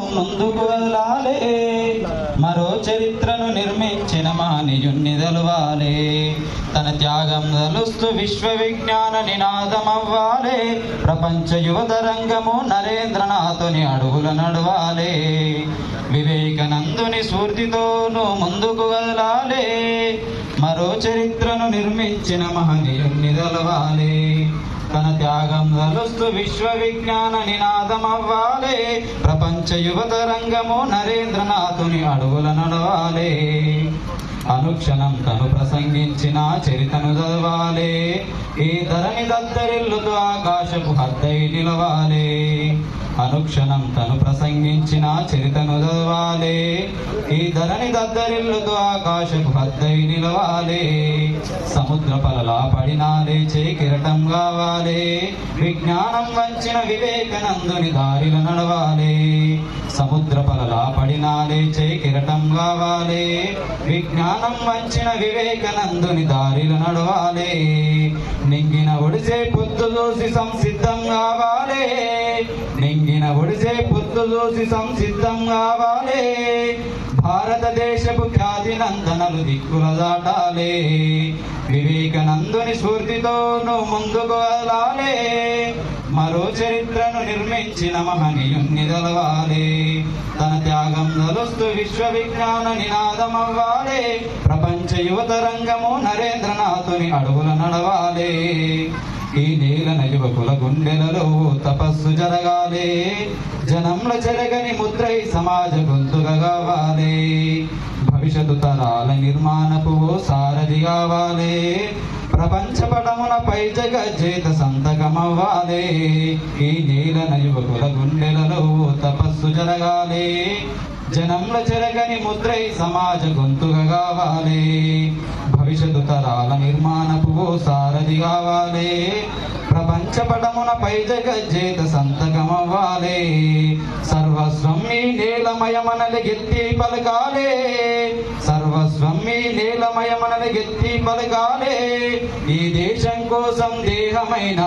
ముందుకు వదలాలే మరో చరిత్రను నిర్మించిన మానియుణ్ణి తెలవాలే. తన త్యాగం తలుస్తూ విశ్వ విజ్ఞాన నినాదమవ్వాలే. ప్రపంచ యువత రంగము నరేంద్రనాథుని అడుగులు నడవాలే. వివేకానందుని స్ఫూర్తితోనూ ముందుకు వదలాలే మరో చరిత్రను నిర్మించిన మహనీయుణ్ణి తన త్యాగం తలుస్తూ విశ్వ విజ్ఞాన నినాదమవ్వాలే. ప్రపంచ యువత రంగము నరేంద్రనాథుని అడుగుల నడవాలే. అనుక్షణం తను ప్రసంగించిన చరితను చదవాలే. ఈ ధరణి దద్దరిల్లుతూ ఆకాశపు హద్దై నిలవాలే అనుక్షణం తను ప్రసంగించిన చరితను చదవాలే. ఈ ధరణి దద్దరిల్లుతూ ఆకాశపు హద్దై నిలవాలే. సముద్ర పలలా పడినా లేచే కిరటం కావాలే. విజ్ఞానం వంచిన వివేకానందుని దారిల నడవాలే. సముద్ర పలలా పడినా లేచే కిరటం కావాలే. విజ్ఞానం వంచిన వివేకానందుని దారిల నడవాలే. నింగిన ఒడిసే పొద్దు చూసి సంసిద్ధం కావాలే. ఒడిసే పొత్తు చూసి సంసిద్ధం కావాలే. భారతదేశపు ఖ్యాతి నందనలు దిక్కుల దాటాలే వివేకానందుని నువ్వు ముందుకు వెళ్ళాలే. మరో చరిత్రను నిర్మించిన మహనీయుణ్ణి తెలవాలే. తన త్యాగం నలుస్తు విశ్వ విజ్ఞాన నినాదమవ్వాలే. ప్రపంచ యువత రంగము నరేంద్రనాథుని అడుగుల నడవాలే. ఈ నేలన యువకుల గుండెలలో తపస్సు జరగాలి. జనంలో జరగని ముద్రై సమాజ గొంతుగా కావాలే. భవిష్యత్తు తరాల నిర్మాణపు సారథి కావాలి. ప్రపంచ పటమునపై జగజ్జేత సంతకమవ్వాలే. ఈ నీలన యువకుల గుండెలలో తపస్సు జరగాలి. జనంలో జరగని ముద్రై సమాజ గొంతుగా కావాలి. భవిష్యత్తు తరాల నిర్మాణపు సారథి కావాలే. ప్రపంచ పటమునపై జగజ్జేత సంతకమవ్వాలే. సర్వస్వం మీ నేలమయమనలి గెత్తి పలకాలే. సర్వస్వం మీ నేలమయమనలి గెత్తి పలకాలే. ఈ దేశం కోసం దేహమైన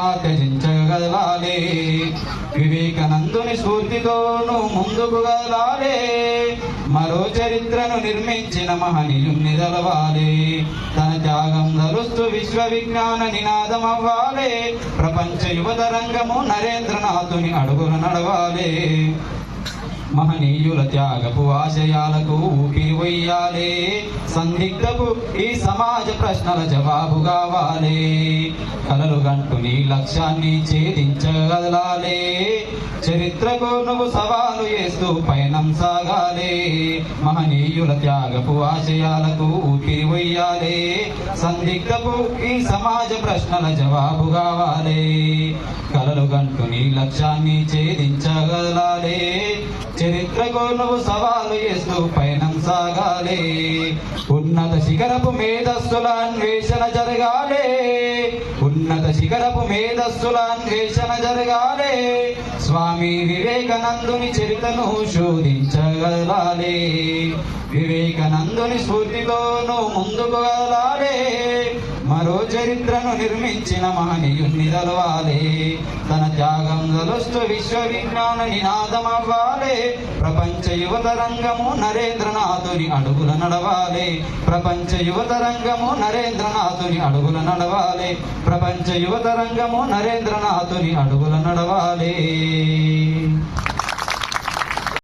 కదలాలే. వివేకానందుని స్ఫూర్తితోనూ ముందుకు కదలాలే. మరో చరిత్రను నిర్మించిన మహనీయుణ్ణి తెలవాలే తన త్యాగం ధరుస్తూ విశ్వ విజ్ఞాన నినాదమవ్వాలే. ప్రపంచ యువత రంగము నరేంద్రనాథుని అడుగులు నడవాలే. మహనీయుల త్యాగపు ఆశయాలకు ఊపిరి వయ్యాలే సందిగ్ధపు ఈ సమాజ ప్రశ్నల జవాబు కావాలే కలలు గంటు నీ లక్ష్యాన్ని ఛేదించగలాలే చరిత్రకు నువ్వు సవాలు చేస్తూ పయనం సాగాలే. మహనీయుల త్యాగపు ఆశయాలకు ఊపిరి వయ్యాలే సందిగ్ధపు ఈ సమాజ ప్రశ్నల జవాబు కావాలే కలలు గంటు నీ లక్ష్యాన్ని ఛేదించగలాలే చరిత్రకు నువ్వు సవాలు చేస్తూ పయనం సాగాలి. ఉన్నత శిఖరపు మేధస్సుల అన్వేషణ జరగాలే. ఉన్నత శిఖరపు మేధస్సుల అన్వేషణ జరగాలే. స్వామి వివేకానందుని చరితను శోధించగలాలి వివేకానందుని స్ఫూర్తితోనూ ముందుకు వెళ్ళాలి మరో చరిత్రను నిర్మించిన మహనీయుణ్ణి తెలవాలే తన త్యాగం తలుస్తూ విశ్వ విజ్ఞాన నినాదమవ్వాలే. ప్రపంచ యువత రంగము నరేంద్రనాథుని అడుగుల నడవాలే. ప్రపంచ యువత రంగము నరేంద్రనాథుని అడుగుల నడవాలే. ప్రపంచ యువత రంగము నరేంద్రనాథుని అడుగుల నడవాలే.